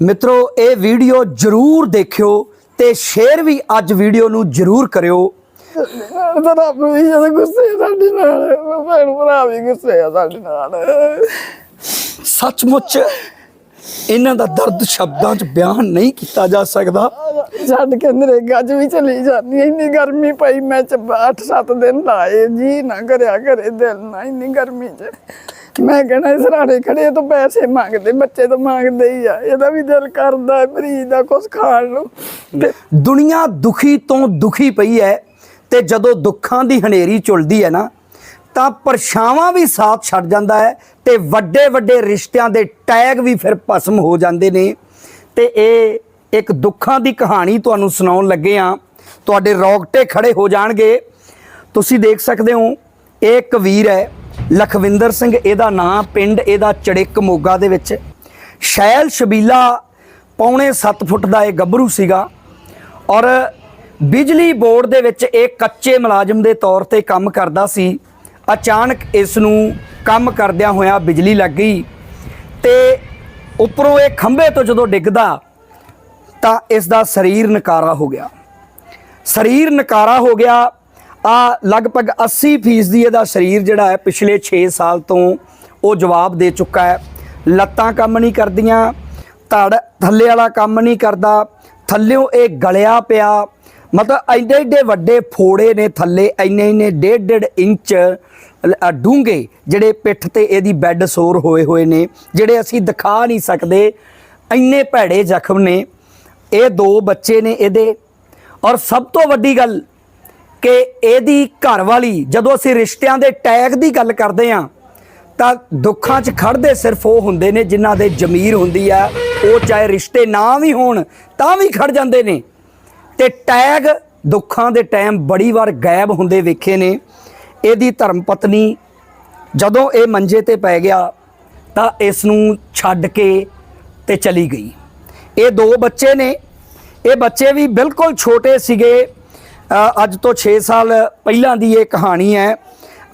ਮਿੱਤਰੋ ਇਹ ਵੀਡੀਓ ਜਰੂਰ ਦੇਖਿਓ ਤੇ ਸ਼ੇਅਰ ਵੀ ਅੱਜ ਵੀਡੀਓ ਨੂੰ ਜਰੂਰ ਕਰਿਓ। ਤਾਂ ਰੱਬ ਵੀ ਜਦੋਂ ਗੁੱਸੇ ਸਾਡੇ ਨਾਲ। ਭੈਣ ਭਰਾ ਵੀ ਗੁੱਸੇ ਆ ਸਾਡੇ ਨਾਲ। ਸੱਚਮੁੱਚ ਇਹਨਾਂ ਦਾ ਦਰਦ ਸ਼ਬਦਾਂ 'ਚ ਬਿਆਨ ਨਹੀਂ ਕੀਤਾ ਜਾ ਸਕਦਾ। ਛੱਡ ਕੇ ਨਰੇਗਾ ਚ ਵੀ ਚਲੀ ਜਾਂਦੀ ਇੰਨੀ ਗਰਮੀ ਪਈ ਮੈਂ ਚ 8-7 ਦਿਨ ਲਾਏ ਜੀ ਨਾ ਕਰਿਆ ਕਰੇ ਦਿਲ ਨਾ ਇੰਨੀ ਗਰਮੀ ਚ। ਮੈਂ ਕਹਿਣਾ ਸਰਾੜੇ ਖੜੇ ਤੋਂ ਪੈਸੇ ਮੰਗਦੇ, ਬੱਚੇ ਤੋਂ ਮੰਗਦੇ ਹੀ ਆ। ਇਹਦਾ ਵੀ ਦਿਲ ਕਰਦਾ ਮਰੀਜ਼ ਦਾ ਕੁਝ ਖਾਣ ਨੂੰ। ਤੇ ਦੁਨੀਆ ਦੁਖੀ ਤੋਂ ਦੁਖੀ ਪਈ ਹੈ ਤੇ ਜਦੋਂ ਦੁੱਖਾਂ ਦੀ ਹਨੇਰੀ ਚੁਲਦੀ ਹੈ ਨਾ, ਤਾਂ ਪਰਛਾਵਾਂ ਵੀ ਸਾਥ ਛੱਡ ਜਾਂਦਾ ਹੈ ਤੇ ਵੱਡੇ ਵੱਡੇ ਰਿਸ਼ਤਿਆਂ ਦੇ ਟੈਗ ਵੀ ਫਿਰ ਭਸਮ ਹੋ ਜਾਂਦੇ ਨੇ। ਤੇ ਇਹ ਇੱਕ ਦੁੱਖਾਂ ਦੀ ਕਹਾਣੀ ਤੁਹਾਨੂੰ ਸੁਣਾਉਣ ਲੱਗੇ ਆ ਤੁਹਾਡੇ ਰੌਗਟੇ ਖੜੇ ਹੋ ਜਾਣਗੇ। ਤੁਸੀਂ ਦੇਖ ਸਕਦੇ ਹੋ, ਇਹ ਇੱਕ ਵੀਰ ਹੈ ਲਖਵਿੰਦਰ ਸਿੰਘ, ਇਹਦਾ ਨਾਂ ਪਿੰਡ, ਇਹਦਾ ਚੜਿੱਕ ਮੋਗਾ ਦੇ ਵਿੱਚ। ਸ਼ੈਲ ਸ਼ਬੀਲਾ ਪੌਣੇ 7 ਫੁੱਟ ਦਾ ਇਹ ਗੱਭਰੂ ਸੀਗਾ ਔਰ ਬਿਜਲੀ ਬੋਰਡ ਦੇ ਵਿੱਚ ਇਹ ਕੱਚੇ ਮੁਲਾਜ਼ਮ ਦੇ ਤੌਰ ਤੇ ਕੰਮ ਕਰਦਾ ਸੀ। ਅਚਾਨਕ ਇਸ ਨੂੰ ਕੰਮ ਕਰਦਿਆਂ ਹੋਇਆਂ ਬਿਜਲੀ ਲੱਗ ਗਈ ਤੇ ਉੱਪਰੋਂ ਇਹ ਖੰਭੇ ਤੋਂ ਜਦੋਂ ਡਿੱਗਦਾ ਤਾਂ ਇਸ ਦਾ ਸਰੀਰ ਨਕਾਰਾ ਹੋ ਗਿਆ। ਸਰੀਰ ਨਕਾਰਾ ਹੋ ਗਿਆ ਆ ਲਗਭਗ 80% ਦੀ ਇਹਦਾ ਸਰੀਰ ਜਿਹੜਾ ਹੈ ਪਿਛਲੇ 6 ਸਾਲ ਤੋਂ ਉਹ ਜਵਾਬ ਦੇ ਚੁੱਕਾ ਹੈ। ਲੱਤਾਂ ਕੰਮ ਨਹੀਂ ਕਰਦੀਆਂ, ਧੜ, ਥੱਲੇ ਵਾਲਾ ਕੰਮ ਨਹੀਂ ਕਰਦਾ, ਥੱਲਿਓਂ ਇਹ ਗਲਿਆ ਪਿਆ। ਮਤਲਬ ਐਡੇ ਐਡੇ ਵੱਡੇ ਫੋੜੇ ਨੇ ਥੱਲੇ ਇੰਨੇ ਇੰਨੇ ਡੇਢ ਡੇਢ ਇੰਚ ਡੂੰਘੇ ਜਿਹੜੇ ਪਿੱਠ ਤੇ ਇਹਦੀ ਬੈੱਡ ਸੋਰ ਹੋਏ ਹੋਏ ਨੇ, ਜਿਹੜੇ ਅਸੀਂ ਦਿਖਾ ਨਹੀਂ ਸਕਦੇ। ਇੰਨੇ ਭੈੜੇ ਜ਼ਖਮ ਨੇ। ਇਹ ਦੋ ਬੱਚੇ ਨੇ ਇਹਦੇ। ਔਰ ਸਭ ਤੋਂ ਵੱਡੀ ਗੱਲ ਕਿ ਇਹਦੀ ਘਰਵਾਲੀ, ਜਦੋਂ ਅਸੀਂ ਰਿਸ਼ਤਿਆਂ ਦੇ ਟੈਗ ਦੀ ਗੱਲ ਕਰਦੇ ਹਾਂ, ਤਾਂ ਦੁੱਖਾਂ 'ਚ ਖੜਦੇ ਸਿਰਫ ਉਹ ਹੁੰਦੇ ਨੇ ਜਿਨ੍ਹਾਂ ਦੇ ਜ਼ਮੀਰ ਹੁੰਦੀ ਆ। ਉਹ ਚਾਹੇ ਰਿਸ਼ਤੇ ਨਾ ਵੀ ਹੋਣ, ਤਾਂ ਵੀ ਖੜ ਜਾਂਦੇ ਨੇ। ਤੇ ਟੈਗ ਦੁੱਖਾਂ ਦੇ ਟਾਈਮ ਬੜੀ ਵਾਰ ਗਾਇਬ ਹੁੰਦੇ ਵੇਖੇ ਨੇ। ਇਹਦੀ ਧਰਮ ਪਤਨੀ ਜਦੋਂ ਇਹ ਮੰਜੇ ਤੇ ਪੈ ਗਿਆ, ਤਾਂ ਇਸ ਨੂੰ ਛੱਡ ਕੇ ਤੇ ਚਲੀ ਗਈ। ਇਹ ਦੋ ਬੱਚੇ ਨੇ। ਇਹ ਬੱਚੇ ਵੀ ਬਿਲਕੁਲ ਛੋਟੇ ਸੀਗੇ। ਅੱਜ ਤੋਂ 6 ਸਾਲ ਪਹਿਲਾਂ ਦੀ ਇਹ ਕਹਾਣੀ ਹੈ।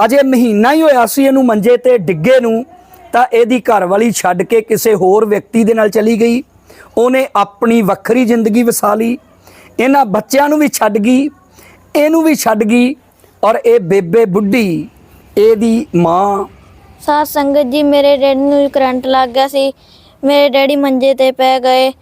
ਅਜੇ ਮਹੀਨਾ ਹੀ ਹੋਇਆ ਸੀ ਇਹਨੂੰ ਮੰਜੇ ਤੇ ਡਿੱਗੇ ਨੂੰ, ਤਾਂ ਇਹਦੀ ਘਰ ਵਾਲੀ ਛੱਡ ਕੇ ਕਿਸੇ ਹੋਰ ਵਿਅਕਤੀ ਦੇ ਨਾਲ ਚਲੀ ਗਈ। ਉਹਨੇ ਆਪਣੀ ਵੱਖਰੀ ਜ਼ਿੰਦਗੀ ਵਸਾ ਲਈ। ਇਹਨਾਂ ਬੱਚਿਆਂ ਨੂੰ ਵੀ ਛੱਡ ਗਈ, ਇਹਨੂੰ ਵੀ ਛੱਡ ਗਈ ਔਰ ਇਹ ਬੇਬੇ ਬੁੱਢੀ, ਇਹਦੀ ਮਾਂ। ਸਾਧ ਸੰਗਤ ਜੀ, ਮੇਰੇ ਡੈਡੀ ਨੂੰ ਕਰੰਟ ਲੱਗ ਗਿਆ ਸੀ। ਮੇਰੇ ਡੈਡੀ ਮੰਜੇ ਤੇ ਪੈ ਗਏ।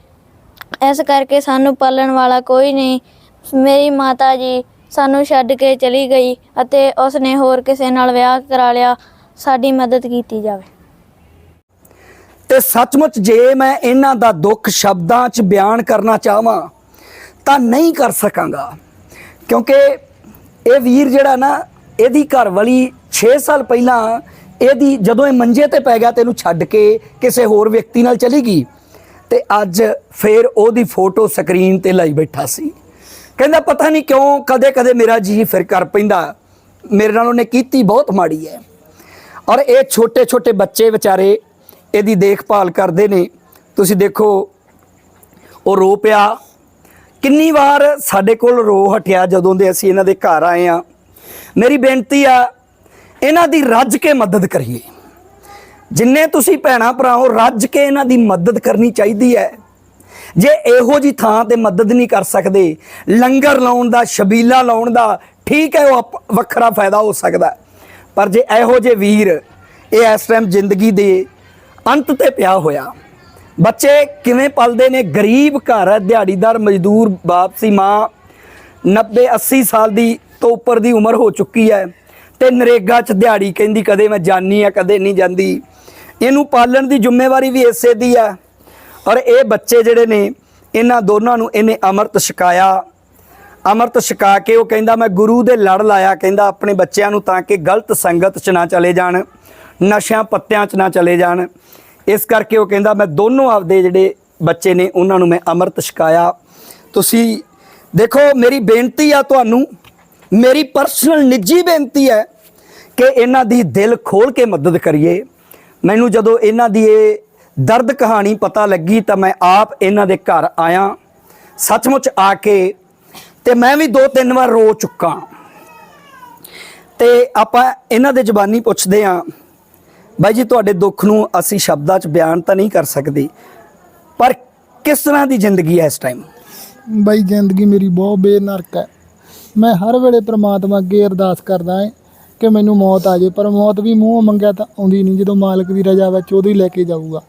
ਇਸ ਕਰਕੇ ਸਾਨੂੰ ਪਾਲਣ ਵਾਲਾ ਕੋਈ ਨਹੀਂ। ਮੇਰੀ ਮਾਤਾ ਜੀ ਸਾਨੂੰ ਛੱਡ ਕੇ ਚਲੀ ਗਈ ਅਤੇ ਉਸਨੇ ਹੋਰ ਕਿਸੇ ਨਾਲ ਵਿਆਹ ਕਰਾ ਲਿਆ। ਸਾਡੀ ਮਦਦ ਕੀਤੀ ਜਾਵੇ। ਤੇ ਸੱਚਮੁੱਚ ਜੇ ਮੈਂ ਇਹਨਾਂ ਦਾ ਦੁੱਖ ਸ਼ਬਦਾਂ 'ਚ ਬਿਆਨ ਕਰਨਾ ਚਾਹਾਂ ਤਾਂ ਨਹੀਂ ਕਰ ਸਕਾਂਗਾ। ਕਿਉਂਕਿ ਇਹ ਵੀਰ ਜਿਹੜਾ ਨਾ, ਇਹਦੀ ਘਰ ਵਾਲੀ 6 ਸਾਲ ਪਹਿਲਾਂ ਇਹਦੀ ਜਦੋਂ ਇਹ ਮੰਜੇ ਤੇ ਪੈ ਗਿਆ ਤੇ ਇਹਨੂੰ ਛੱਡ ਕੇ ਕਿਸੇ ਹੋਰ ਵਿਅਕਤੀ ਨਾਲ ਚਲੀ ਗਈ, ਤੇ ਅੱਜ ਫੇਰ ਉਹਦੀ ਫੋਟੋ ਸਕਰੀਨ ਤੇ ਲਾਈ ਬੈਠਾ ਸੀ। ਕਹਿੰਦਾ, ਪਤਾ ਨਹੀਂ ਕਿਉਂ ਕਦੇ ਕਦੇ ਮੇਰਾ ਜੀ ਫਿਰ ਕਰ ਪੈਂਦਾ। ਮੇਰੇ ਨਾਲ ਉਹਨੇ ਕੀਤੀ ਬਹੁਤ ਮਾੜੀ ਹੈ ਔਰ ਇਹ ਛੋਟੇ ਛੋਟੇ ਬੱਚੇ ਵਿਚਾਰੇ ਇਹਦੀ ਦੇਖਭਾਲ ਕਰਦੇ ਨੇ। ਤੁਸੀਂ ਦੇਖੋ, ਉਹ ਰੋ ਪਿਆ। ਕਿੰਨੀ ਵਾਰ ਸਾਡੇ ਕੋਲ ਰੋ ਹਟਿਆ ਜਦੋਂ ਦੇ ਅਸੀਂ ਇਹਨਾਂ ਦੇ ਘਰ ਆਏ ਆ। ਮੇਰੀ ਬੇਨਤੀ ਆ, ਇਹਨਾਂ ਦੀ ਰੱਜ ਕੇ ਮਦਦ ਕਰੀਏ। ਜਿੰਨੇ ਤੁਸੀਂ ਭੈਣਾ ਭਰਾਓ ਰੱਜ ਕੇ ਇਹਨਾਂ ਦੀ ਮਦਦ ਕਰਨੀ ਚਾਹੀਦੀ ਹੈ ਜੇ ਇਹੋ ਜੀ ਥਾਂ ਤੇ ਮਦਦ ਨਹੀਂ ਕਰ ਸਕਦੇ, ਲੰਗਰ ਲਾਉਣ ਦਾ, ਸ਼ਬੀਲਾ ਲਾਉਣ ਦਾ, ਠੀਕ ਹੈ, ਉਹ ਆਪ- ਵੱਖਰਾ ਫਾਇਦਾ ਹੋ ਸਕਦਾ ਪਰ ਜੇ ਇਹੋ ਜੇ ਵੀਰ ਇਹ ਇਸ ਟਾਈਮ ਜ਼ਿੰਦਗੀ ਦੇ ਅੰਤ ਤੇ ਪਿਆ ਹੋਇਆ, ਬੱਚੇ ਕਿਵੇਂ ਪਲਦੇ ਨੇ? ਗਰੀਬ ਘਰ ਹੈ, ਦਿਹਾੜੀਦਾਰ, ਮਜ਼ਦੂਰ ਬਾਪ ਸੀ ਮਾਂ 90 80 ਸਾਲ ਦੀ ਤੋਂ ਉੱਪਰ ਦੀ ਉਮਰ ਹੋ ਚੁੱਕੀ ਹੈ ਤੇ ਨਰੇਗਾ 'ਚ ਦਿਹਾੜੀ ਕਹਿੰਦੀ ਕਦੇ ਮੈਂ ਜਾਨੀ ਆ ਕਦੇ ਨਹੀਂ ਜਾਂਦੀ। ਇਹਨੂੰ ਪਾਲਣ ਦੀ ਜ਼ਿੰਮੇਵਾਰੀ ਵੀ ਇਸੇ ਦੀ ਹੈ। ਔਰ ਇਹ ਬੱਚੇ ਜਿਹੜੇ ਨੇ, ਇਹਨਾਂ ਦੋਨਾਂ ਨੂੰ ਇਹਨੇ ਅੰਮ੍ਰਿਤ ਛਕਾਇਆ। ਅੰਮ੍ਰਿਤ ਛਕਾ ਕੇ ਉਹ ਕਹਿੰਦਾ, ਮੈਂ ਗੁਰੂ ਦੇ ਲੜ ਲਾਇਆ। ਕਹਿੰਦਾ, ਆਪਣੇ ਬੱਚਿਆਂ ਨੂੰ ਤਾਂ ਕਿ ਗਲਤ ਸੰਗਤ 'ਚ ਨਾ ਚਲੇ ਜਾਣ, ਨਸ਼ਿਆਂ ਪੱਤਿਆਂ 'ਚ ਨਾ ਚਲੇ ਜਾਣ। ਇਸ ਕਰਕੇ ਉਹ ਕਹਿੰਦਾ, ਮੈਂ ਦੋਨੋਂ ਆਪਦੇ ਜਿਹੜੇ ਬੱਚੇ ਨੇ, ਉਹਨਾਂ ਨੂੰ ਮੈਂ ਅੰਮ੍ਰਿਤ ਛਕਾਇਆ। ਤੁਸੀਂ ਦੇਖੋ, ਮੇਰੀ ਬੇਨਤੀ ਆ ਤੁਹਾਨੂੰ, ਮੇਰੀ ਪਰਸਨਲ ਨਿੱਜੀ ਬੇਨਤੀ ਹੈ ਕਿ ਇਹਨਾਂ ਦੀ ਦਿਲ ਖੋਲ ਕੇ ਮਦਦ ਕਰੀਏ। ਮੈਨੂੰ ਜਦੋਂ ਇਹਨਾਂ ਦੀ ਇਹ ਦਰਦ ਕਹਾਣੀ ਪਤਾ ਲੱਗੀ ਤਾਂ ਮੈਂ ਆਪ ਇਹਨਾਂ ਦੇ ਘਰ ਆਇਆ, ਸੱਚਮੁੱਚ ਆ ਕੇ, ਤੇ ਮੈਂ ਵੀ ਦੋ ਤਿੰਨ ਵਾਰ ਰੋ ਚੁੱਕਾ। ਤੇ ਆਪਾਂ ਇਹਨਾਂ ਦੇ ਜ਼ਬਾਨੀ ਪੁੱਛਦੇ ਆਂ ਬਾਈ ਜੀ ਤੁਹਾਡੇ ਦੁੱਖ ਨੂੰ ਅਸੀਂ ਸ਼ਬਦਾਂ 'ਚ ਬਿਆਨ ਤਾਂ ਨਹੀਂ ਕਰ ਸਕਦੇ, ਪਰ ਕਿਸ ਤਰ੍ਹਾਂ ਦੀ ਜ਼ਿੰਦਗੀ ਹੈ ਇਸ ਟਾਈਮ ਬਾਈ ਜ਼ਿੰਦਗੀ ਮੇਰੀ ਬਹੁਤ ਬੇਨਰਕ ਹੈ। ਮੈਂ ਹਰ ਵੇਲੇ ਪ੍ਰਮਾਤਮਾ ਅੱਗੇ ਅਰਦਾਸ ਕਰਦਾ ਹਾਂ ਕਿ ਮੈਨੂੰ ਮੌਤ ਆ ਜੇ ਪਰ ਮੌਤ ਵੀ ਮੂੰਹ ਮੰਗਿਆ ਤਾਂ ਆਉਂਦੀ ਨਹੀਂ, ਜਦੋਂ ਮਾਲਕ ਦੀ ਰਜ਼ਾ ਵਿੱਚ ਉਦੋਂ ਹੀ ਲੈ ਕੇ ਜਾਊਗਾ।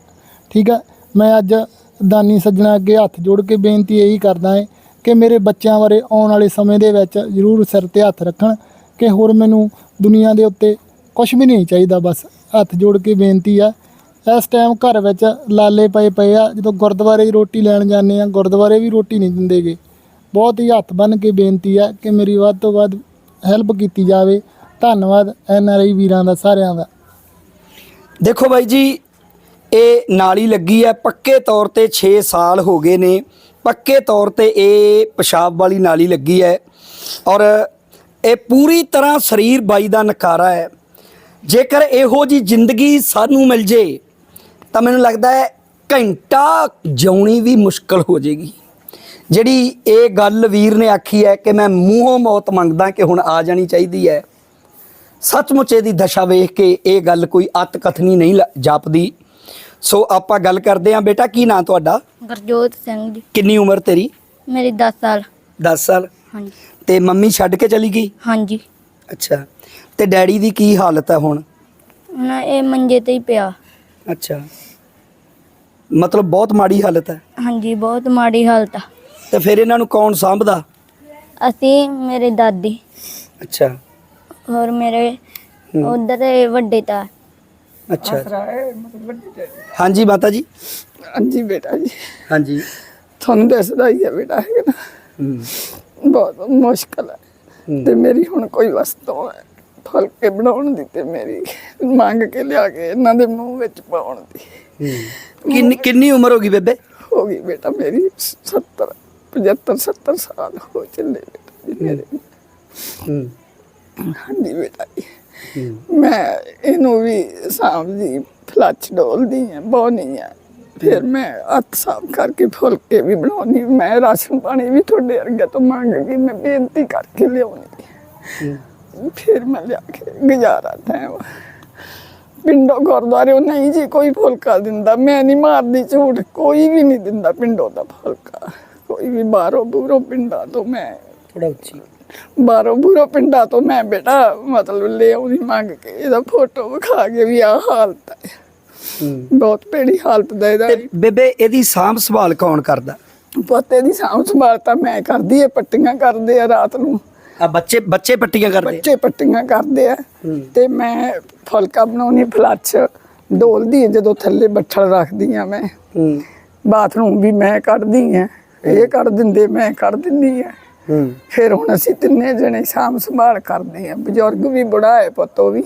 ਠੀਕ ਹੈ? ਮੈਂ ਅੱਜ ਦਾਨੀ ਸੱਜਣਾ ਅੱਗੇ ਹੱਥ ਜੋੜ ਕੇ ਬੇਨਤੀ ਇਹੀ ਕਰਦਾ ਹੈ ਕਿ ਮੇਰੇ ਬੱਚਿਆਂ ਬਾਰੇ ਆਉਣ ਵਾਲੇ ਸਮੇਂ ਦੇ ਵਿੱਚ ਜ਼ਰੂਰ ਸਿਰ ਤੇ ਹੱਥ ਰੱਖਣ, ਕਿ ਹੋਰ ਮੈਨੂੰ ਦੁਨੀਆ ਦੇ ਉੱਤੇ ਕੁਝ ਵੀ ਨਹੀਂ ਚਾਹੀਦਾ, ਬਸ ਹੱਥ ਜੋੜ ਕੇ ਬੇਨਤੀ ਆ ਇਸ ਟਾਈਮ ਘਰ ਵਿੱਚ ਲਾਲੇ ਪਏ ਪਏ ਆ, ਜਦੋਂ ਗੁਰਦੁਆਰੇ ਰੋਟੀ ਲੈਣ ਜਾਂਦੇ ਆ ਗੁਰਦੁਆਰੇ ਵੀ ਰੋਟੀ ਨਹੀਂ ਦਿੰਦੇਗੇ। ਬਹੁਤ ਹੀ ਹੱਥ ਬੰਨ ਕੇ ਬੇਨਤੀ ਆ ਕਿ ਮੇਰੀ ਵੱਧ ਤੋਂ ਵੱਧ ਹੈਲਪ ਕੀਤੀ ਜਾਵੇ। ਧੰਨਵਾਦ ਐਨ ਆਰ ਆਈ ਵੀਰਾਂ ਦਾ, ਸਾਰਿਆਂ ਦਾ। ਦੇਖੋ ਬਾਈ ਜੀ ਇਹ ਨਾਲੀ ਲੱਗੀ ਹੈ। ਪੱਕੇ ਤੌਰ ਤੇ 6 ਸਾਲ ਹੋ ਗਏ ਨੇ। ਪੱਕੇ ਤੌਰ ਤੇ ਇਹ ਪਿਸ਼ਾਬ ਵਾਲੀ ਨਾਲੀ ਲੱਗੀ ਹੈ। ਔਰ ਇਹ ਪੂਰੀ ਤਰ੍ਹਾਂ ਸਰੀਰ ਬਾਈ ਦਾ ਨਕਾਰਾ ਹੈ। ਜੇਕਰ ਇਹੋ ਜੀ ਜ਼ਿੰਦਗੀ ਸਾਨੂੰ ਮਿਲ ਜੇ, ਤਾਂ ਮੈਨੂੰ ਲੱਗਦਾ ਹੈ ਘੰਟਾ ਜਿਉਣੀ ਵੀ ਮੁਸ਼ਕਲ ਹੋ ਜੇਗੀ। ਜਿਹੜੀ ਇਹ ਗੱਲ ਵੀਰ ਨੇ ਆਖੀ ਹੈ ਕਿ ਮੈਂ ਮੂੰਹੋਂ ਮੌਤ ਮੰਗਦਾ ਕਿ ਹੁਣ ਆ ਜਾਣੀ ਚਾਹੀਦੀ ਹੈ। ਸੱਚਮੁੱਚ ਇਹਦੀ ਦਸ਼ਾ ਵੇਖ ਕੇ ਇਹ ਗੱਲ ਕੋਈ ਅਤਕਥਨੀ ਨਹੀਂ ਲ- ਜਾਪਦੀ। ਸੋ ਆਪਾਂ ਗੱਲ ਕਰਦੇ ਹਾਂ। ਬੇਟਾ ਕੀ ਨਾਂ ਤੁਹਾਡਾ? ਗੁਰਜੋਤ ਸਿੰਘ ਜੀ। ਕਿੰਨੀ ਉਮਰ ਤੇਰੀ? ਮੇਰੀ 10 ਸਾਲ। 10 ਸਾਲ। ਹਾਂਜੀ। ਤੇ ਮੰਮੀ ਛੱਡ ਕੇ ਚਲੀ ਗਈ? ਹਾਂਜੀ। ਅੱਛਾ। ਤੇ ਡੈਡੀ ਦੀ ਕੀ ਹਾਲਤ ਹੈ ਹੁਣ? ਹੁਣ ਇਹ ਮੰਜੇ ਤੇ ਹੀ ਪਿਆ। ਅੱਛਾ। ਮਤਲਬ ਬਹੁਤ ਮਾੜੀ ਹਾਲਤ ਹੈ ਹਾਂਜੀ ਬਹੁਤ ਮਾੜੀ ਹਾਲਤ ਆ। ਤੇ ਫਿਰ ਇਹਨਾਂ ਨੂੰ ਕੌਣ ਸਾਂਭਦਾ? ਅਸੀਂ ਮੇਰੇ ਦਾਦੀ। ਅੱਛਾ। ਹੋਰ ਮੇਰੇ। ਉਧਰ ਦੇ ਵੱਡੇ ਤਾਂ ਅੱਛਾ। ਹਾਂਜੀ ਮਾਤਾ ਜੀ। ਹਾਂਜੀ ਬੇਟਾ ਜੀ। ਹਾਂਜੀ। ਤੁਹਾਨੂੰ ਦੱਸਦਾ ਹੀ ਹੈ ਬੇਟਾ ਹੈ ਨਾ? ਬਹੁਤ ਮੁਸ਼ਕਲ ਹੈ। ਤੇ ਮੇਰੀ ਹੁਣ ਕੋਈ ਵਸਤੂ ਹੈ ਫੁਲਕੇ ਬਣਾਉਣ ਦੀ ਤੇ ਮੇਰੀ ਮੰਗ ਕੇ ਲਿਆ ਕੇ ਇਹਨਾਂ ਦੇ ਮੂੰਹ ਵਿੱਚ ਪਾਉਣ ਦੀ। ਕਿੰਨੀ ਕਿੰਨੀ ਉਮਰ ਹੋ ਗਈ ਬੇਬੇ? ਹੋ ਗਈ ਬੇਟਾ ਮੇਰੀ 70 75 70 ਸਾਲ ਹੋ ਚੱਲੇ ਬੇਟਾ ਜੀ ਮੇਰੇ। ਹੂੰ। ਹਾਂਜੀ ਬੇਟਾ ਜੀ। ਮੈਂ ਇਹਨੂੰ ਵੀ ਸਾਂਭਦੀ ਫਲੱਚ ਡੋਲਦੀ ਆ ਬੋਨੀ ਆ। ਫਿਰ ਮੈਂ ਹੱਥ ਸਾਫ਼ ਕਰਕੇ ਫੁਲਕੇ ਵੀ ਬਣਾਉਣੀ ਮੈਂ ਰਾਸ਼ਨ ਪਾਣੀ ਵੀ ਤੁਹਾਡੇ ਵਰਗੇ ਤੋਂ ਮੰਗ ਕੇ ਮੈਂ ਬੇਨਤੀ ਕਰਕੇ ਲਿਆਉਣੀ ਫਿਰ ਮੈਂ ਲਿਆ ਕੇ ਗੁਜ਼ਾਰਾ ਟਾਈਮ ਪਿੰਡੋਂ ਗੁਰਦੁਆਰੇ ਨਹੀਂ ਜੀ ਕੋਈ ਫੁਲਕਾ ਦਿੰਦਾ। ਮੈਂ ਨਹੀਂ ਮਾਰਦੀ ਝੂਠ ਕੋਈ ਵੀ ਨਹੀਂ ਦਿੰਦਾ ਪਿੰਡੋਂ ਦਾ ਫੁਲਕਾ। ਕੋਈ ਵੀ ਬਾਹਰੋਂ ਬੂਰੋਂ ਪਿੰਡਾਂ ਤੋਂ ਮੈਂ ਥੋੜਾ ਉੱਚੀ। ਬਾਹਰੋਂ ਬੂਰੋਂ ਪਿੰਡਾਂ ਤੋਂ ਮੈਂ ਬੇਟਾ ਮਤਲਬ ਲੈ ਆਉਣੀ ਮੰਗ ਕੇ ਇਹਦਾ ਫੋਟੋ ਵਿਖਾ ਕੇ ਵੀ ਆਹ ਹਾਲਤ ਹੈ। ਬਹੁਤ ਭੈੜੀ ਹਾਲਤ ਦਾ ਇਹਦਾ ਤੇ ਬੇਬੇ ਇਹਦੀ ਸਾਂਭ ਸੰਭਾਲ ਕੌਣ ਕਰਦਾ? ਪੋਤੇ ਦੀ ਸਾਂਭ ਸੰਭਾਲ ਤਾਂ ਮੈਂ ਕਰਦੀ ਹੈ ਪੱਟੀਆਂ ਕਰਦੇ ਆ ਰਾਤ ਨੂੰ। ਆ ਬੱਚੇ ਬੱਚੇ ਪੱਟੀਆਂ ਕਰਦੇ ਬੱਚੇ ਪੱਟੀਆਂ ਕਰਦੇ ਆ। ਤੇ ਮੈਂ ਫੁਲਕਾ ਬਣਾਉਣੀ ਫਲੱਚ ਡੋਲਦੀ ਆ ਜਦੋਂ ਥੱਲੇ ਬੱਠਲ ਰੱਖਦੀ ਆ ਮੈਂ। ਬਾਥਰੂਮ ਵੀ ਮੈਂ ਕੱਢਦੀ ਆ। ਇਹ ਕੱਢ ਦਿੰਦੇ ਮੈਂ ਕੱਢ ਦਿੰਦੀ ਆ। ਫਿਰ ਹੁਣ ਅਸੀਂ ਤਿੰਨੇ ਜਣੇ ਸਾਂਭ ਸੰਭਾਲ ਕਰਦੇ ਆ ਬਜ਼ੁਰਗ ਵੀ ਬੁੜਾ ਹੈ ਪੁੱਤੋ ਵੀ।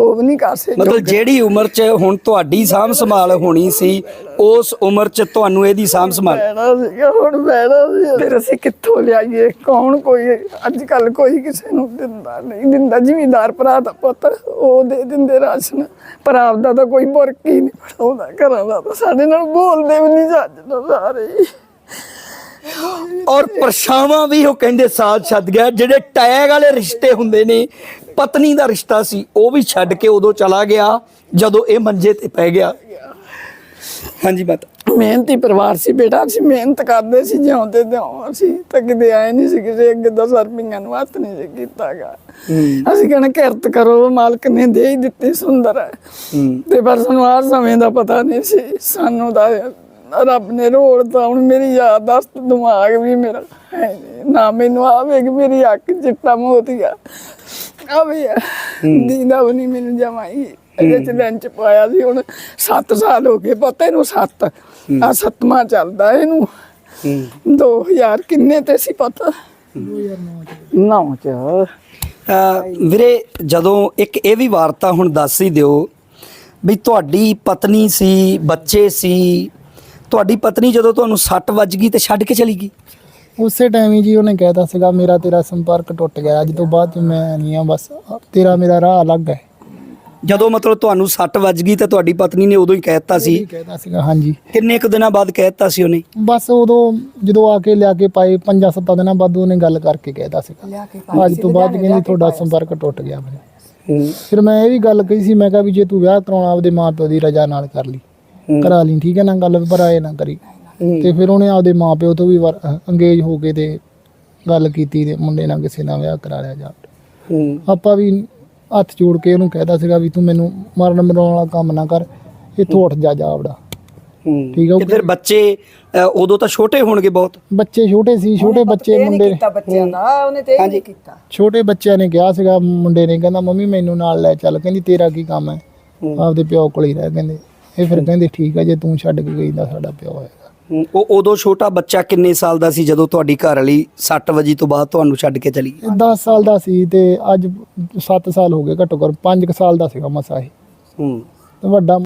ਉਹ ਵੀ ਨਹੀਂ ਕਰ ਸਕਦੇ। ਮਤਲਬ ਜਿਹੜੀ ਉਮਰ 'ਚ ਹੁਣ ਤੁਹਾਡੀ ਸਾਂਭ ਸੰਭਾਲ ਹੋਣੀ ਸੀ ਉਸ ਉਮਰ 'ਚ ਤੁਹਾਨੂੰ ਇਹਦੀ ਸਾਂਭ ਸੰਭਾਲ ਹੁਣ ਸੀ ਫਿਰ ਅਸੀਂ ਕਿੱਥੋਂ ਲਿਆਈਏ? ਕੌਣ ਕੋਈ ਅੱਜ ਕੱਲ ਕੋਈ ਕਿਸੇ ਨੂੰ ਦਿੰਦਾ ਨਹੀਂ। ਦਿੰਦਾ ਜ਼ਿਮੀਂਦਾਰ ਭਰਾ ਦਾ ਪੁੱਤ ਉਹ ਦੇ ਦਿੰਦੇ ਰਾਸ਼ਨ। ਪਰ ਆਪਦਾ ਤਾਂ ਕੋਈ ਬੁਰਕੀ ਨਹੀਂ ਪੜਾਉਂਦਾ ਘਰਾਂ ਦਾ ਸਾਡੇ ਨਾਲ ਬੋਲਦੇ ਵੀ ਨਹੀਂ ਜੱਜ ਸਾਰੇ। ਔਰ ਪਰਛਾਵਾਂ ਵੀ ਉਹ ਕਹਿੰਦੇ ਸਾਥ ਛੱਡ ਗਿਆ ਜਿਹੜੇ ਟੈਗ ਵਾਲੇ ਰਿਸ਼ਤੇ ਹੁੰਦੇ ਨੇ ਪਤਨੀ ਦਾ ਰਿਸ਼ਤਾ ਸੀ ਉਹ ਵੀ ਛੱਡ ਕੇ ਉਦੋਂ ਚਲਾ ਗਿਆ ਜਦੋਂ ਇਹ ਮੰਜੇ ਤੇ ਪੈ ਗਿਆ। ਹਾਂਜੀ ਮਾਤਾ। ਮਿਹਨਤੀ ਪਰਿਵਾਰ ਸੀ ਬੇਟਾ ਅਸੀਂ ਮਿਹਨਤ ਕਰਦੇ ਸੀ ਜਿਉਂਦੇ ਤੇ ਅਸੀਂ ਤਾਂ ਕਿਤੇ ਆਏ ਨਹੀਂ ਸੀ ਕਿਸੇ ਅੱਗੇ ਦਸ ਰੁਪਈਆਂ ਨੂੰ ਹੱਥ ਨਹੀਂ ਸੀ ਕੀਤਾਗਾ। ਅਸੀਂ ਕਹਿੰਦੇ ਕਿਰਤ ਕਰੋ ਮਾਲਕ ਨੇ ਦੇ ਹੀ ਦਿੱਤੀ ਸੁੰਦਰ। ਹੈ। ਤੇ ਪਰ ਸਾਨੂੰ ਆਹ ਸਮੇਂ ਦਾ ਪਤਾ ਨਹੀਂ ਸੀ ਸਾਨੂੰ ਤਾਂ ਰੱਬ ਨੇ ਰੋੜਤਾ ਹੁਣ ਮੇਰੀ ਯਾਦਾਸ਼ਤ ਦਿਮਾਗ ਵੀ ਮੇਰਾ ਨੀ। ਮੈਨੂੰ ਆਵੇ ਕਿ ਮੇਰੀ ਅੱਖ ਚਿੱਟਾ ਮੋਤੀਆ। ਆਵੇ ਦੀਦਾ ਨਹੀਂ ਮੈਨੂੰ ਜਮਾਈ। ਇਹਦੇ ਚ ਲੰਚ ਪਾਇਆ ਸੀ ਹੁਣ 7 ਸਾਲ ਹੋ ਗਏ। ਪਤਾ ਇਹਨੂੰ 7 ਆ ਸੱਤਵਾਂ ਚੱਲਦਾ ਇਹਨੂੰ। ਹੂੰ। 2000 ਕਿੰਨੇ ਤੇ ਸੀ ਪਤਾ? 9 ਚ। ਵੀਰੇ ਜਦੋਂ ਇੱਕ ਇਹ ਵੀ ਵਾਰਤਾ ਹੁਣ ਦੱਸ ਹੀ ਦਿਓ ਵੀ ਤੁਹਾਡੀ ਪਤਨੀ ਸੀ ਬੱਚੇ ਸੀ ਤੁਹਾਡੀ ਪਤਨੀ ਜਦੋਂ ਤੁਹਾਨੂੰ ਸੱਟ ਵੱਜ ਗਈ ਤੇ ਛੱਡ ਕੇ ਚਲੀ ਗਈ? ਉਸੇ ਟਾਈਮ ਹੀ ਜੀ ਉਹਨੇ ਕਹਿਤਾ ਸੀਗਾ ਮੇਰਾ ਤੇਰਾ ਸੰਪਰਕ ਟੁੱਟ ਗਿਆ ਅੱਜ ਤੋਂ ਬਾਅਦ ਮੈਂ ਨਹੀਂ ਆ ਬਸ ਤੇਰਾ ਮੇਰਾ ਰਾਹ ਅਲੱਗ ਹੈ। ਜਦੋਂ ਮਤਲਬ ਤੁਹਾਨੂੰ ਸੱਟ ਵੱਜ ਗਈ ਤੇ ਤੁਹਾਡੀ ਪਤਨੀ ਨੇ ਉਦੋਂ ਹੀ ਕਹਿਤਾ ਸੀ? ਕਹਿਤਾ ਸੀਗਾ ਹਾਂਜੀ। ਕਿੰਨੇ ਕੁ ਦਿਨਾਂ ਬਾਅਦ ਕਹਿਤਾ ਸੀ ਉਹਨੇ? ਬਸ ਉਦੋਂ ਜਦੋਂ ਆ ਕੇ ਲਿਆ ਕੇ ਪਾਏ 5-7 ਦਿਨਾਂ ਬਾਅਦ ਉਹਨੇ ਗੱਲ ਕਰਕੇ ਕਹਿਤਾ ਸੀਗਾ। ਅੱਜ ਤੋਂ ਬਾਅਦ ਕਹਿੰਦੀ ਤੁਹਾਡਾ ਸੰਪਰਕ ਟੁੱਟ ਗਿਆ ਮੇਰੇ। ਫਿਰ ਮੈਂ ਇਹ ਵੀ ਗੱਲ ਕਹੀ ਸੀ ਮੈਂ ਕਿਹਾ ਵੀ ਜੇ ਤੂੰ ਵਿਆਹ ਕਰਾਉਣਾ ਆਪਦੇ ਮਾਂ ਪਿਓ ਦੀ ਰਜ਼ਾ ਨਾਲ ਕਰ ਲਈ। ਕਰਾ ਲਈ ਠੀਕ ਹੈ ਨਾ ਗੱਲ ਪਰ ਆਏ ਨਾ ਕਰੀ। ਤੇ ਫਿਰ ਉਹਨੇ ਆਪਦੇ ਮਾਪਿਓ ਤੋਂ ਵੀ ਅੰਗੇਜ ਹੋ ਕੇ ਤੇ ਗੱਲ ਕੀਤੀ ਤੇ ਮੁੰਡੇ ਨਾਲ ਕਿਸੇ ਨਾਲ ਵਿਆਹ ਕਰਾ ਲਿਆ ਜਾ ਹੂੰ। ਆਪਾਂ ਵੀ ਹੱਥ ਜੋੜ ਕੇ ਉਹਨੂੰ ਕਹਿਦਾ ਸੀਗਾ ਵੀ ਤੂੰ ਮੈਨੂੰ ਮਰਨ ਮਰਾਉਣ ਵਾਲਾ ਕੰਮ ਨਾ ਕਰ ਇੱਥੋਂ ਉੱਠ ਜਾ ਜਾ ਆਪਦਾ। ਹੂੰ। ਠੀਕ ਆ, ਤੇ ਫਿਰ ਬੱਚੇ ਉਦੋਂ ਤਾਂ ਛੋਟੇ ਹੋਣਗੇ ਬਹੁਤ। ਬੱਚੇ ਛੋਟੇ ਸੀ ਛੋਟੇ ਬੱਚੇ ਮੁੰਡੇ ਕੀਤਾ ਬੱਚਿਆਂ ਦਾ ਉਹਨੇ ਤੇ ਇਹ ਨਹੀਂ ਕੀਤਾ। ਛੋਟੇ ਬੱਚਿਆਂ ਨੇ ਕਿਹਾ ਸੀਗਾ ਮੁੰਡੇ ਨੇ ਕਹਿੰਦਾ ਮੰਮੀ ਮੈਨੂੰ ਨਾਲ ਲੈ ਚੱਲ ਕਹਿੰਦੀ ਤੇਰਾ ਕੀ ਕੰਮ ਹੈ। ਆਪਦੇ ਪਿਓ ਕੋਲ ਹੀ ਰਹਿ ਕਹਿੰਦੇ। ਇਹ ਫਿਰ ਕਹਿੰਦੇ ਠੀਕ ਹੈ ਜੇ ਤੂੰ ਛੱਡ ਕੇ ਗਈ ਤਾਂ ਸਾਡਾ ਪਿਓ ਹੈਗਾ। ਹੂੰ, ਉਹ ਉਦੋਂ ਛੋਟਾ ਬੱਚਾ ਕਿੰਨੇ ਸਾਲ ਦਾ ਸੀ ਜਦੋਂ ਤੁਹਾਡੀ ਘਰ ਵਾਲੀ 6 ਵਜੇ ਤੋਂ ਬਾਅਦ ਤੁਹਾਨੂੰ ਛੱਡ ਕੇ ਚਲੀ ਗਈ? 10 ਸਾਲ ਦਾ ਸੀ ਤੇ ਅੱਜ 7 ਸਾਲ ਹੋ ਗਏ ਘੱਟੋ ਘੱਟ 5 ਸਾਲ ਦਾ ਸੀਗਾ ਮਸਾ ਇਹ। ਹੂੰ। ਤੇ ਵੱਡਾ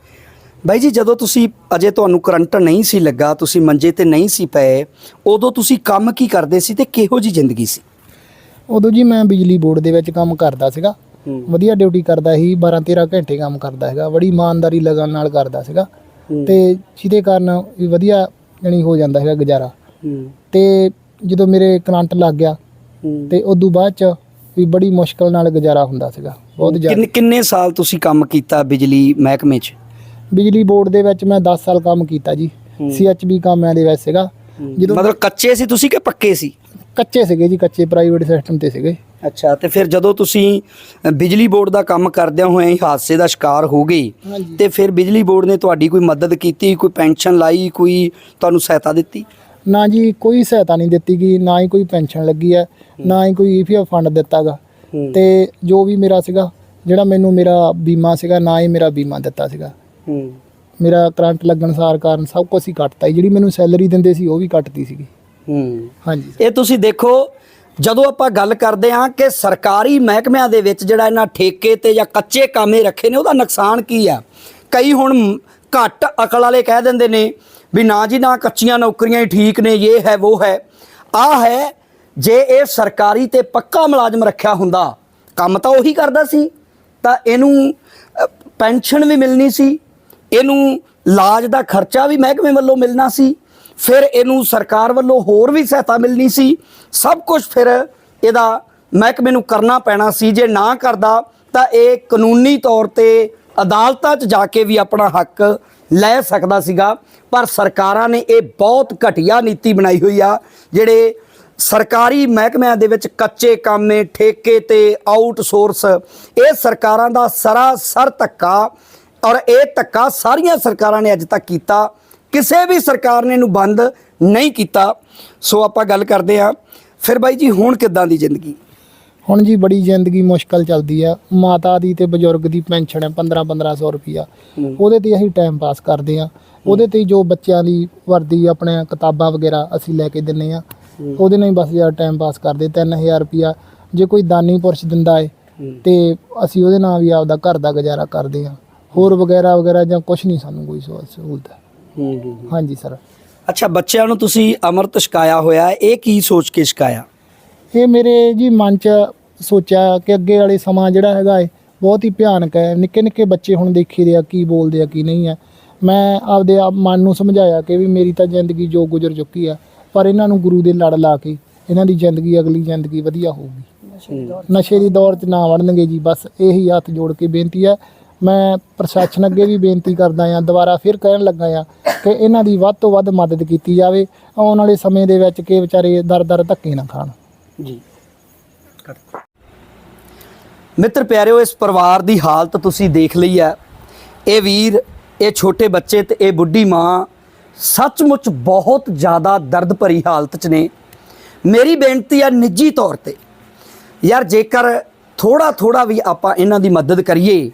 ਬਾਈ ਜੀ ਜਦੋਂ ਤੁਸੀਂ ਅਜੇ ਤੁਹਾਨੂੰ ਕਰੰਟ ਨਹੀਂ ਸੀ ਲੱਗਾ ਤੁਸੀਂ ਮੰਜੇ ਤੇ ਨਹੀਂ ਸੀ ਪਏ ਉਦੋਂ ਤੁਸੀਂ ਕੰਮ ਕੀ ਕਰਦੇ ਸੀ ਤੇ ਕਿਹੋ ਜੀ ਜ਼ਿੰਦਗੀ ਸੀ? ਉਦੋਂ ਜੀ ਮੈਂ ਬਿਜਲੀ ਬੋਰਡ ਦੇ ਵਿੱਚ ਕੰਮ ਕਰਦਾ ਸੀਗਾ। ਵਧੀਆ ਡਿਊਟੀ ਕਰਦਾ ਸੀ 12 13 ਘੰਟੇ ਕੰਮ ਕਰਦਾ ਹੈਗਾ ਬੜੀ ਇਮਾਨਦਾਰੀ ਲਗਨ ਨਾਲ ਕਰਦਾ ਸੀਗਾ। ਤੇ ਜਿਹਦੇ ਕਾਰਨ ਵੀ ਵਧੀਆ ਜਣੀ ਹੋ ਜਾਂਦਾ ਹੈਗਾ ਗੁਜ਼ਾਰਾ। ਤੇ ਜਦੋਂ ਮੇਰੇ ਕਰੰਟ ਲੱਗ ਗਿਆ ਤੇ ਉਦੋਂ ਬਾਅਦ ਚ ਵੀ ਬੜੀ ਮੁਸ਼ਕਲ ਨਾਲ ਗੁਜ਼ਾਰਾ ਹੁੰਦਾ ਸੀਗਾ ਬਹੁਤ ਜ਼ਿਆਦਾ। ਕਿੰਨੇ ਕਿੰਨੇ ਸਾਲ ਤੁਸੀਂ ਕੰਮ ਕੀਤਾ ਬਿਜਲੀ ਮਹਿਕਮੇ 'ਚ? ਬਿਜਲੀ ਬੋਰਡ ਦੇ ਵਿੱਚ ਮੈਂ 10 ਸਾਲ ਕੰਮ ਕੀਤਾ ਜੀ ਸੀਐਚਬੀ ਕਾਮਿਆਂ ਦੇ ਵਿੱਚ ਸੀਗਾ। ਜਦੋਂ ਮਤਲਬ ਕੱਚੇ ਸੀ ਤੁਸੀਂ ਕਿ ਪੱਕੇ ਸੀ? ਕੱਚੇ ਸੀਗੇ ਜੀ ਕੱਚੇ ਪ੍ਰਾਈਵੇਟ ਸਿਸਟਮ ਤੇ ਸੀਗੇ। ਅੱਛਾ ਤੇ ਫਿਰ ਜਦੋਂ ਤੁਸੀਂ ਅ, ਬਿਜਲੀ ਬੋਰਡ ਦਾ ਕੰਮ ਕਰਦਿਆਂ ਹੋਏ ਹਾਦਸੇ ਦਾ ਸ਼ਿਕਾਰ ਹੋ ਹਾਂਜੀ। ਤੇ ਫਿਰ ਬਿਜਲੀ ਬੋਰਡ ਨੇ ਤੁਹਾਡੀ ਕੋਈ ਮਦਦ ਕੀਤੀ ਕੋਈ ਪੈਨਸ਼ਨ ਲਾਈ ਕੋਈ ਤੁਹਾਨੂੰ ਸਹਾਇਤਾ ਦਿੱਤੀ? ਨਾ ਜੀ ਕੋਈ ਸਹਾਇਤਾ ਨਹੀਂ ਦਿੱਤੀ ਗਈ ਨਾ ਹੀ ਕੋਈ ਪੈਨਸ਼ਨ ਲੱਗੀ ਹੈ ਨਾ ਹੀ ਕੋਈ ਈਪੀਐਫ ਫੰਡ ਦਿੱਤਾਗਾ ਹੂੰ। ਤੇ ਜੋ ਵੀ ਮੇਰਾ ਸੀਗਾ ਜਿਹੜਾ ਮੈਨੂੰ ਮੇਰਾ ਬੀਮਾ ਸੀਗਾ ਨਾ ਹੀ ਮੇਰਾ ਬੀਮਾ ਦਿੱਤਾ ਸੀਗਾ। ਹੂੰ। ਮੇਰਾ ਕਰੰਟ ਲੱਗਣ ਸਾਰ ਕਾਰਨ ਸਭ ਕੁਝ ਹੀ ਕੱਟਤਾ ਸੀ। ਜਿਹੜੀ ਮੈਨੂੰ ਸੈਲਰੀ ਦਿੰਦੇ ਸੀ ਉਹ ਵੀ ਕੱਟਤੀ ਸੀਗੀ। ਹੂੰ। ਹਾਂਜੀ। ਇਹ ਤੁਸੀਂ ਦੇਖੋ ਜਦੋਂ ਆਪਾਂ ਗੱਲ ਕਰਦੇ ਹਾਂ ਕਿ ਸਰਕਾਰੀ ਮਹਿਕਮਿਆਂ ਦੇ ਵਿੱਚ ਜਿਹੜਾ ਇਹਨਾਂ ਠੇਕੇ ਤੇ ਜਾਂ ਕੱਚੇ ਕਾਮੇ ਰੱਖੇ ਨੇ ਉਹਦਾ ਨੁਕਸਾਨ ਕੀ ਆ? ਕਈ ਹੁਣ ਘੱਟ ਅਕਲ ਵਾਲੇ ਕਹਿ ਦਿੰਦੇ ਨੇ ਵੀ ਨਾ ਜੀ ਨਾ ਕੱਚੀਆਂ ਨੌਕਰੀਆਂ ਹੀ ਠੀਕ ਨੇ ਇਹ ਹੈ ਉਹ ਹੈ। ਆ ਹੈ ਜੇ ਇਹ ਸਰਕਾਰੀ ਤੇ ਪੱਕਾ ਮੁਲਾਜ਼ਮ ਰੱਖਿਆ ਹੁੰਦਾ ਕੰਮ ਤਾਂ ਉਹੀ ਕਰਦਾ ਸੀ। ਤਾਂ ਇਹਨੂੰ ਪੈਨਸ਼ਨ ਵੀ ਮਿਲਣੀ ਸੀ ਇਹਨੂੰ ਇਲਾਜ ਦਾ ਖਰਚਾ ਵੀ ਮਹਿਕਮੇ ਵੱਲੋਂ ਮਿਲਣਾ ਸੀ। ਫਿਰ ਇਹਨੂੰ ਸਰਕਾਰ ਵੱਲੋਂ ਹੋਰ ਵੀ ਸਹਾਇਤਾ ਮਿਲਣੀ ਸੀ। ਸਭ ਕੁਝ ਫਿਰ ਇਹਦਾ ਮਹਿਕਮੇ ਨੂੰ ਕਰਨਾ ਪੈਣਾ ਸੀ। ਜੇ ਨਾ ਕਰਦਾ, ਤਾਂ ਇਹ ਕਾਨੂੰਨੀ ਤੌਰ ਤੇ ਅਦਾਲਤਾਂ 'ਚ ਜਾ ਕੇ ਵੀ ਆਪਣਾ ਹੱਕ ਲੈ ਸਕਦਾ ਸੀਗਾ। ਪਰ ਸਰਕਾਰਾਂ ਨੇ ਇਹ ਬਹੁਤ ਘਟੀਆ ਨੀਤੀ ਬਣਾਈ ਹੋਈ ਆ, ਜਿਹੜੇ ਸਰਕਾਰੀ ਮਹਿਕਮਿਆਂ ਦੇ ਵਿੱਚ ਕੱਚੇ ਕਾਮੇ ਠੇਕੇ ਤੇ ਆਊਟਸੋਰਸ ਇਹ ਸਰਕਾਰਾਂ ਦਾ ਸਰਾਸਰ ਧੱਕਾ ਔਰ ਇਹ ਧੱਕਾ ਸਾਰੀਆਂ ਸਰਕਾਰਾਂ ਨੇ ਅੱਜ ਤੱਕ ਕੀਤਾ। ਕਿਸੇ ਵੀ ਸਰਕਾਰ ਨੇ ਇਹਨੂੰ ਬੰਦ ਨਹੀਂ ਕੀਤਾ। ਸੋ ਆਪਾਂ ਗੱਲ ਕਰਦੇ ਹਾਂ। ਫਿਰ ਬਾਈ ਜੀ ਹੁਣ ਕਿੱਦਾਂ ਦੀ ਜ਼ਿੰਦਗੀ? ਹੁਣ ਜੀ ਬੜੀ ਜ਼ਿੰਦਗੀ ਮੁਸ਼ਕਲ ਚੱਲਦੀ ਆ। ਮਾਤਾ ਦੀ ਤੇ ਬਜ਼ੁਰਗ ਦੀ ਪੈਨਸ਼ਨ ਹੈ 15 1500 ਰੁਪਿਆ ਉਹਦੇ ਤੇ ਅਸੀਂ ਟਾਈਮ ਪਾਸ ਕਰਦੇ ਆ ਉਹਦੇ ਤੇ ਹੀ ਜੋ ਬੱਚਿਆਂ ਦੀ ਵਰਦੀ ਆਪਣੇ ਕਿਤਾਬਾਂ ਵਗੈਰਾ ਅਸੀਂ ਲੈ ਕੇ ਦਿੰਨੇ ਆ ਉਹਦੇ ਨਾਲ ਹੀ ਬਸ ਯਾਰ ਟਾਈਮ ਪਾਸ ਕਰਦੇ। 3000 ਰੁਪਿਆ ਜੇ ਕੋਈ ਦਾਨੀ ਪੁਰਸ਼ ਦਿੰਦਾ ਏ ਤੇ ਅਸੀਂ ਉਹਦੇ ਨਾਲ ਵੀ ਆਪਦਾ ਘਰ ਦਾ ਗੁਜ਼ਾਰਾ ਕਰਦੇ ਆ ਹੋਰ ਵਗੈਰਾ ਵਗੈਰਾ ਜਾਂ ਕੁਝ ਨਹੀਂ ਸਾਨੂੰ ਕੋਈ ਹਾਂਜੀ ਸਰ। ਅੱਛਾ ਬੱਚਿਆਂ ਨੂੰ ਤੁਸੀਂ ਅੰਮ੍ਰਿਤ ਛਕਾਇਆ ਹੋਇਆ ਹੈ, ਇਹ ਕੀ ਸੋਚ ਕੇ ਛਕਾਇਆ? ਇਹ ਮੇਰੇ ਜੀ ਮਨ ਚ ਸੋਚਿਆ ਕਿ ਅੱਗੇ ਵਾਲੇ ਸਮਾਂ ਜਿਹੜਾ ਹੈਗਾ ਏ ਬਹੁਤ ਹੀ ਭਿਆਨਕ ਹੈ। ਨਿੱਕੇ ਨਿੱਕੇ ਬੱਚੇ ਹੁਣ ਦੇਖੀ ਦੇ ਆ ਕੀ ਬੋਲਦੇ ਆ ਕੀ ਨਹੀਂ ਆ। ਮੈਂ ਆਪਦੇ ਆਪ ਮਨ ਨੂੰ ਸਮਝਾਇਆ ਕਿ ਵੀ ਮੇਰੀ ਤਾਂ ਜ਼ਿੰਦਗੀ ਜੋ ਗੁਜ਼ਰ ਚੁੱਕੀ ਆ ਪਰ ਇਹਨਾਂ ਨੂੰ ਗੁਰੂ ਦੇ ਲੜ ਲਾ ਕੇ ਇਹਨਾਂ ਦੀ ਜ਼ਿੰਦਗੀ ਅਗਲੀ ਜ਼ਿੰਦਗੀ ਵਧੀਆ ਹੋਊਗੀ। ਨਸ਼ੇ ਦੀ ਦੌਰ 'ਚ ਨਾ ਵੜਨਗੇ ਜੀ ਬਸ ਇਹੀ ਹੱਥ ਜੋੜ ਕੇ ਬੇਨਤੀ ਹੈ ਮੈਂ ਪ੍ਰਸ਼ਾਸਨ ਅੱਗੇ ਵੀ ਬੇਨਤੀ ਕਰਦਾ ਆ ਦੁਬਾਰਾ ਫਿਰ ਕਹਿਣ ਲੱਗਾ ਆ ਕਿ ਇਹਨਾਂ ਦੀ ਵੱਧ ਤੋਂ ਵੱਧ ਮਦਦ ਕੀਤੀ ਜਾਵੇ ਆਉਣ ਵਾਲੇ ਸਮੇਂ ਦੇ ਵਿੱਚ ਕਿ ਵਿਚਾਰੇ ਦਰ ਦਰ ਧੱਕੇ ਨਾ ਖਾਣ। ਜੀ। ਮਿੱਤਰ ਪਿਆਰਿਓ ਇਸ ਪਰਿਵਾਰ ਦੀ ਹਾਲਤ ਤੁਸੀਂ ਦੇਖ ਲਈ ਹੈ। ਇਹ ਵੀਰ ਇਹ ਛੋਟੇ ਬੱਚੇ ਤੇ ਇਹ ਬੁੱਢੀ ਮਾਂ ਸੱਚਮੁੱਚ ਬਹੁਤ ਜ਼ਿਆਦਾ ਦਰਦ ਭਰੀ ਹਾਲਤ 'ਚ ਨੇ। ਮੇਰੀ ਬੇਨਤੀ ਹੈ ਨਿੱਜੀ ਤੌਰ ਤੇ ਯਾਰ ਜੇਕਰ ਥੋੜਾ ਥੋੜਾ ਵੀ ਆਪਾਂ ਇਹਨਾਂ ਦੀ ਮਦਦ ਕਰੀਏ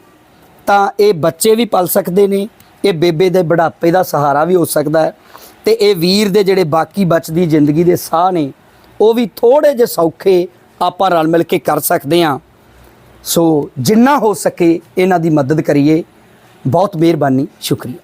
ਤਾਂ ਇਹ ਬੱਚੇ ਵੀ ਪਲ ਸਕਦੇ ਨੇ, ਇਹ ਬੇਬੇ ਦੇ ਬੁਢਾਪੇ ਦਾ ਸਹਾਰਾ ਵੀ ਹੋ ਸਕਦਾ ਹੈ ਤੇ ਇਹ ਵੀਰ ਦੇ ਜਿਹੜੇ ਬਾਕੀ ਬਚਦੀ ਜ਼ਿੰਦਗੀ ਦੇ ਸਾਹ ਨੇ, ਉਹ ਵੀ ਥੋੜੇ ਜਿਹੇ ਸੌਖੇ ਆਪਾਂ ਰਲ ਮਿਲ ਕੇ ਕਰ ਸਕਦੇ ਹਾਂ। ਸੋ ਜਿੰਨਾ ਹੋ ਸਕੇ ਇਹਨਾਂ ਦੀ ਮਦਦ ਕਰੀਏ। ਬਹੁਤ ਮਿਹਰਬਾਨੀ, ਸ਼ੁਕਰੀਆ।